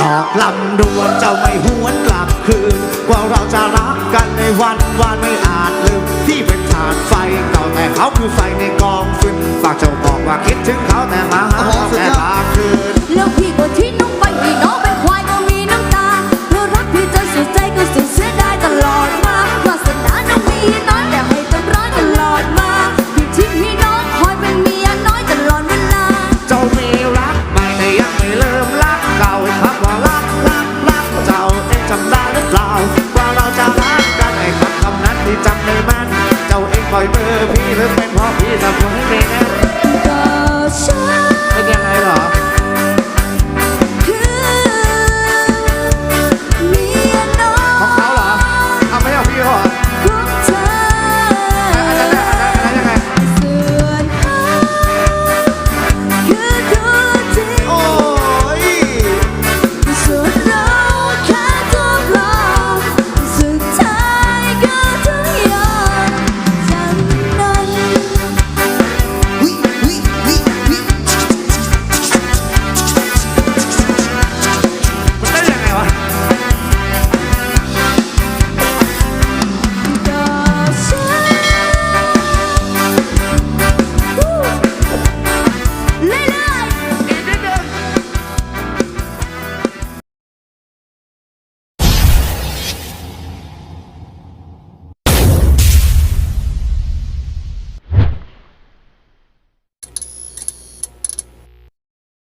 ดอกลำดวนเจ้าไม่หวนกลับคืนกว่าเราจะรักกันในวันวันไม่อาจลืมที่เป็นฐานไฟเก่าแต่เขาคือไฟในกองฟืนฝากเจ้าบอกว่าคิดถึงเขาแต่มาหาแต่ลาคืน ปเบอร์พี่เลิกเป็นเพราะพี่ทำให้เมนะ